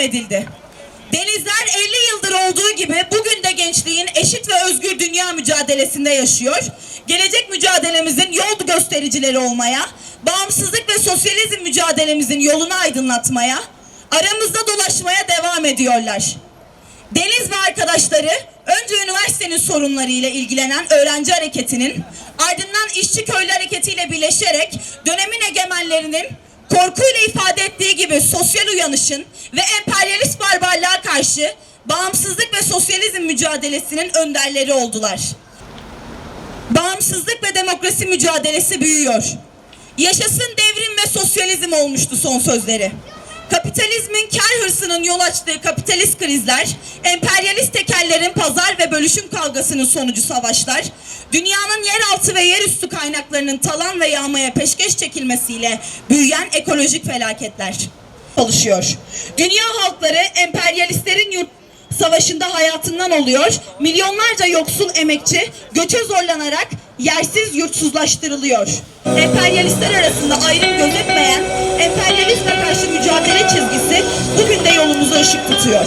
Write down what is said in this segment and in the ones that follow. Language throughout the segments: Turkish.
edildi. Denizler 50 yıldır olduğu gibi bugün de gençliğin eşit ve özgür dünya mücadelesinde yaşıyor. Gelecek mücadelemizin yol göstericileri olmaya, bağımsızlık ve sosyalizm mücadelemizin yolunu aydınlatmaya, aramızda dolaşmaya devam ediyorlar. Deniz ve arkadaşları önce üniversitenin sorunlarıyla ilgilenen öğrenci hareketinin ardından işçi köylü hareketiyle birleşerek dönemin egemenlerinin korkuyla ifade ettiği gibi sosyal uyanışın ve emperyalist barbarlığa karşı bağımsızlık ve sosyalizm mücadelesinin önderleri oldular. Bağımsızlık ve demokrasi mücadelesi büyüyor. Yaşasın devrim ve sosyalizm olmuştu son sözleri. Kapitalizmin kar hırsının yol açtığı kapitalist krizler, emperyalist tekellerin pazar ve bölüşüm kavgasının sonucu savaşlar, dünyanın yeraltı ve yerüstü kaynaklarının talan ve yağmaya peşkeş çekilmesiyle büyüyen ekolojik felaketler çalışıyor. Dünya halkları emperyalistlerin yurt savaşında hayatından oluyor. Milyonlarca yoksul emekçi göçe zorlanarak yersiz yurtsuzlaştırılıyor. Emperyalistler arasında ayrım gözetmeyen emperyalizme karşı mücadele çizgisi bugün de yolumuzu ışık tutuyor.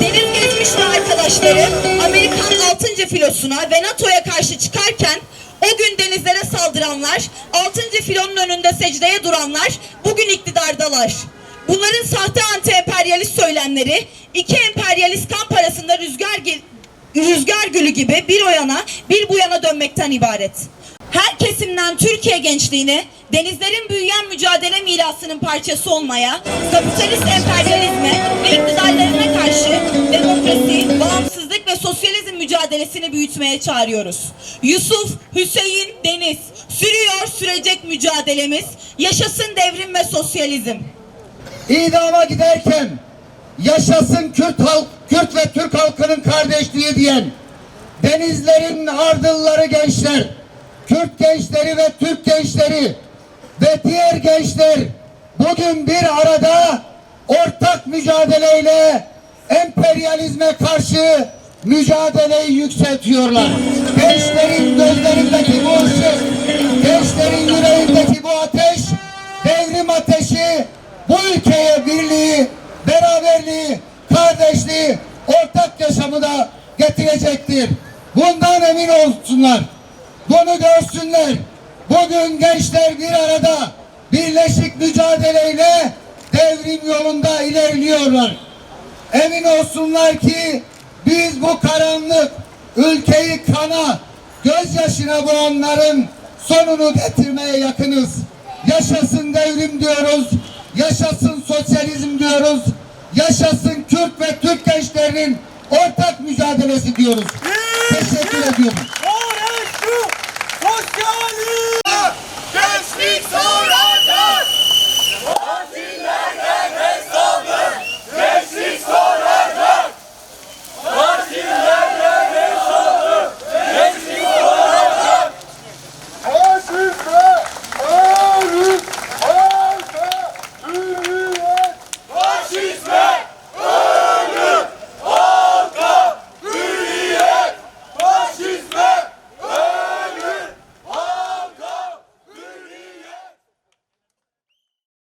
Deniz Gezmiş ve arkadaşları Amerikan 6. filosuna ve NATO'ya karşı çıkarken o gün denizlere saldıranlar, 6. filonun önünde secdeye duranlar bugün iktidardalar. Bunların sahte anti-emperyalist söylemleri iki emperyalist kan parasında rüzgar rüzgar gülü gibi bir o yana bir bu yana dönmekten ibaret. Her kesimden Türkiye gençliğini denizlerin büyüyen mücadele mirasının parçası olmaya, kapitalist emperyalizme ve iktidarlarına karşı demokrasi, bağımsızlık ve sosyalizm mücadelesini büyütmeye çağırıyoruz. Yusuf, Hüseyin, Deniz, sürüyor sürecek mücadelemiz, yaşasın devrim ve sosyalizm. İdama giderken yaşasın Kürt halk, Kürt ve Türk halkının kardeşliği diyen denizlerin ardılları gençler, Kürt gençleri ve Türk gençleri ve diğer gençler bugün bir arada ortak mücadeleyle emperyalizme karşı mücadeleyi yükseltiyorlar. Gençlerin gözlerindeki bu kardeşliği, ortak yaşamı da getirecektir. Bundan emin olsunlar. Bunu görsünler. Bugün gençler bir arada birleşik mücadeleyle devrim yolunda ilerliyorlar. Emin olsunlar ki biz bu karanlık ülkeyi kana, gözyaşına boğanların sonunu getirmeye yakınız. Yaşasın devrim diyoruz. Yaşasın sosyalizm diyoruz. Yaşasın Kürt ve Türk gençlerinin ortak mücadelesi diyoruz. Teşekkür ediyorum. Orası! Gençlik